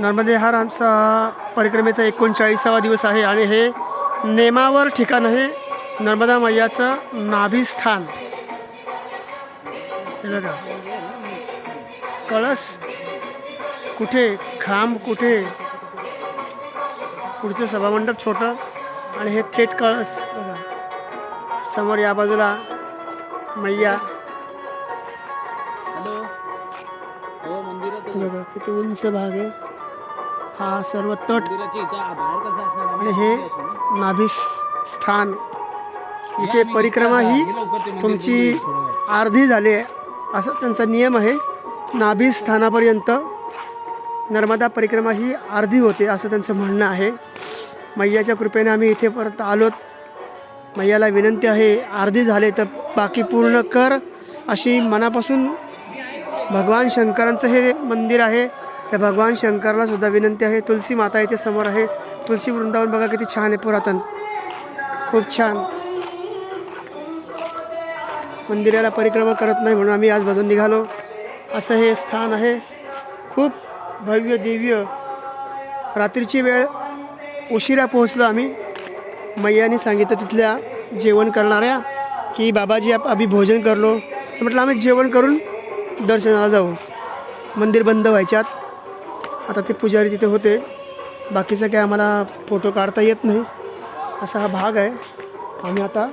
नर्मदे हार आमचा परिक्रमेचा एकोणचाळीसावा दिवस आहे आणि हे नेमावर ठिकाण आहे नर्मदा मैयाचं नाभिस्थान. कळस कुठे खांब कुठे? पुढचं सभामंडप छोटं आणि हे थेट कळस. बघा. समोर या बाजूला मैया. हॅलो. हो किती उंच भाग आहे. हा सर्व तट आणि हे असं ना? नाभी स्थान. इथे परिक्रमा ही तुमची. अर्धी झाली आहे. असा त्यांचा नियम आहे. नाभी स्थानापर्यंत नर्मदा परिक्रमा ही अर्धी होते असं त्यांचं म्हणणं आहे. मैयाच्या कृपेने आम्ही इथे परत आलोत. मैयाला विनंती आहे अर्धी झाले तर बाकी पूर्ण कर अशी मनापासून भगवान शंकरांचं हे मंदिर आहे. त्या भगवान शंकरला सुद्धा विनंती आहे तुलसी माता इथे समोर आहे. तुलसी वृंदावन बघा किती छान आहे पुरातन. खूप छान. मंदिराला परिक्रमा करत नाही म्हणून आम्ही आज बाजून निघालो. असं हे स्थान आहे. खूप भव्य दिव्य. रात्रीची वेळ उशिरा पोहोचलो आम्ही. मैयाने सांगितलं तिथल्या जेवण करणाऱ्या की बाबाजी आप आम्ही भोजन करलो तर म्हटलं आम्ही जेवण करून दर्शनाला जाऊ. मंदिर बंद व्हायच्यात. आता ते पुजारी तिथे होते. बाकीचं काय आम्हाला फोटो काढता येत नाही. असा हा भाग आहे. आम्ही आता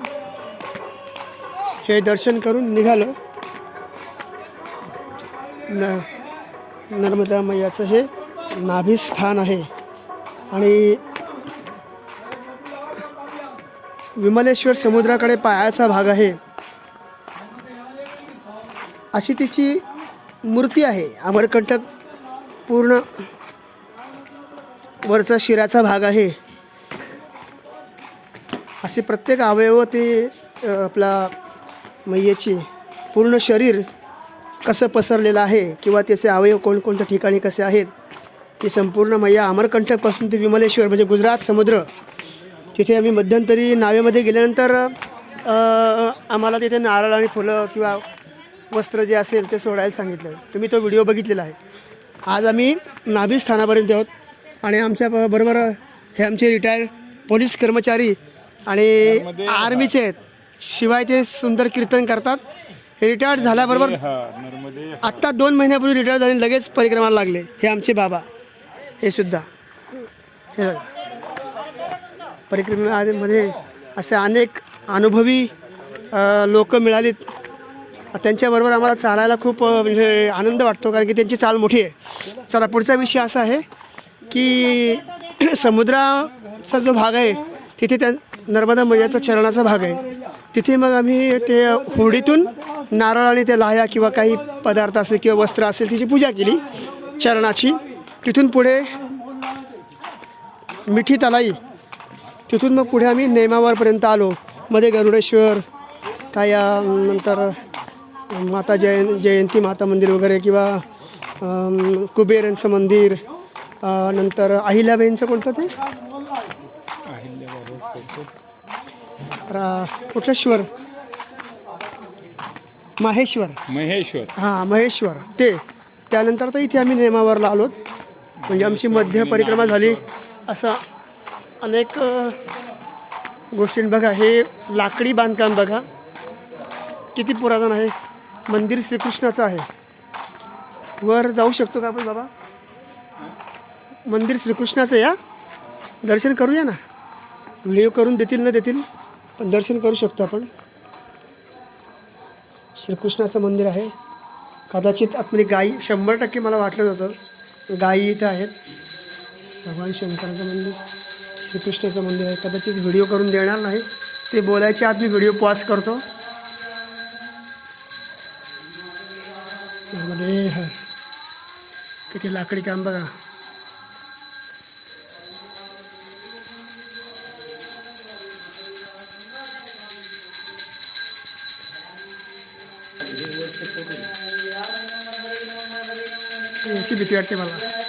हे दर्शन करून निघालो. न नर्मदा मैयाचं हे नाभिस्थान आहे. आणि विमलेश्वर समुद्राकडे पायाचा भाग आहे. अशी तिची मूर्ती आहे. अमरकंटक पूर्ण वरचा शिराचा भाग आहे. असे प्रत्येक अवयव ते आपला मैयाची पूर्ण शरीर कसं पसरलेलं आहे किंवा त्याचे अवयव कोणकोणत्या ठिकाणी कसे आहेत ते संपूर्ण मैया अमरकंटकपासून ते विमलेश्वर म्हणजे गुजरात समुद्र तिथे आम्ही मध्यंतरी नावेमध्ये गेल्यानंतर आम्हाला तिथे नारळ आणि फुलं किंवा वस्त्र जे असेल ते सोडायला सांगितलं. तुम्ही तो व्हिडिओ बघितलेला आहे. आज आम्ही नाभी स्थानापर्यंत आहोत. आणि आमच्या बरोबर हे आमचे रिटायर्ड पोलीस कर्मचारी आणि आर्मीचे आहेत. शिवाय ते सुंदर कीर्तन करतात. हे रिटायर्ड झाल्याबरोबर आत्ता दोन महिन्यापूर्वी रिटायर झाले लगेच परिक्रमाला लागले. हे आमचे बाबा. हे सुद्धा. हे. परिक्रमेमध्ये असे अनेक अनुभवी लोक मिळालीत. त्यांच्याबरोबर आम्हाला चालायला खूप म्हणजे आनंद वाटतो कारण की त्यांची चाल मोठी आहे. चला पुढचा विषय असा आहे की समुद्राचा जो भाग आहे तिथे त्या नर्मदा मैयाचा चरणाचा भाग आहे. तिथे मग आम्ही ते होडीतून नारळ आणि ते लाह्या किंवा काही पदार्थ असेल किंवा वस्त्र असेल तिची पूजा केली चरणाची. तिथून पुढे मिठी तलाई. तिथून मग पुढे आम्ही नेमावरपर्यंत आलो. मध्ये गरुडेश्वर काय नंतर माता जयं जयंती माता मंदिर वगैरे किंवा अं, कुबेर यांचं मंदिर नंतर अहिल्याबाईंचं कोणतं ते? रा कुठलेश्वर? माहेश्वर. महेश्वर. हां महेश्वर. ते. त्यानंतर तर इथे आम्ही नेमावरला आलोत म्हणजे आमची मध्य परिक्रमा झाली. असं अनेक गोष्टी बघा हे लाकडी बांधकाम बघा. किती पुरातन आहे. मंदिर श्रीकृष्णाचं आहे. वर जाऊ शकतो का आपण बाबा? मंदिर श्रीकृष्णाचं या दर्शन करूया ना? व्हिडिओ करून देतील ना देतील पण दर्शन करू शकतो आपण. श्रीकृष्णाचं मंदिर आहे. कदाचित आपली गाई शंभर टक्के मला वाटलं जातं गायी इथं आहेत. भगवान शंकराचं मंदिर श्रीकृष्णाचं मंदिर आहे. कदाचित व्हिडिओ करून देणार नाही. ते बोलायच्या आत मी व्हिडिओ पॉज करतो. हा, किती लाकडी काम बघा याची भीती वाटते मला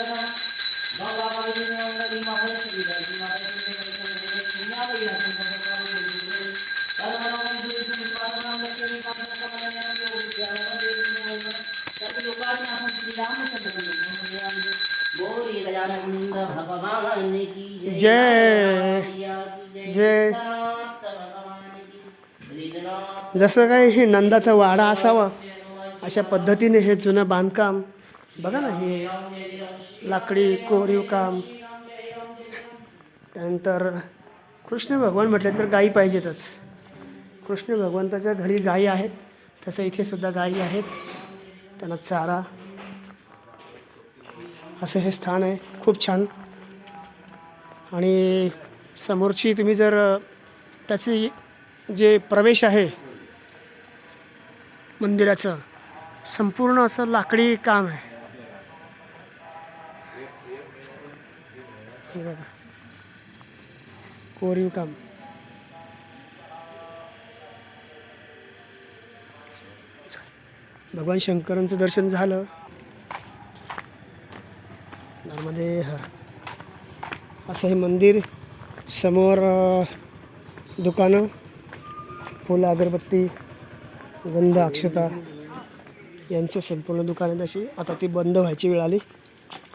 सच्चिदानंद भगवान की जय जय जसं काय हे नंदाचा वाडा असावा अशा पद्धतीने हे जुनं बांधकाम बघा ना हे लाकडी कोरीव काम. त्यानंतर कृष्ण भगवान म्हटलं तर गायी पाहिजेतच. कृष्ण भगवंताच्या घरी गायी आहेत तसं इथे सुद्धा गायी आहेत. त्यांना चारा असं हे स्थान आहे. खूप छान. आणि समोरची तुम्ही जर त्याची जे प्रवेश आहे मंदिराचं संपूर्ण असं लाकडी काम आहे. कोरीव काम. भगवान शंकरांचं दर्शन झालं. नर्मदे हां. असं हे मंदिर समोर दुकानं फुलं अगरबत्ती गंध अक्षता यांचं संपूर्ण दुकान आहे तशी आता ती बंद व्हायची वेळ आली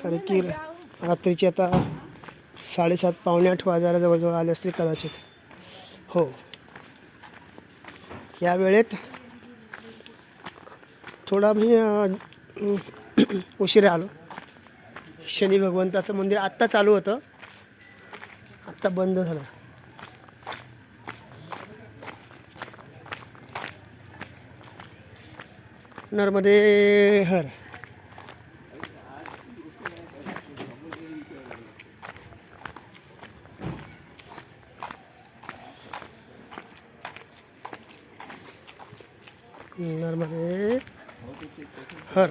कारण की रात्रीची आता साडेसात पावणे आठ वाजायला जवळजवळ आले असतील कदाचित. हो. या वेळेत थोडा मी उशिरा आलो. शनी भगवंताचं मंदिर आत्ता चालू होतं. आत्ता बंद झालं. नर्मदे हर. नर्मदे हर.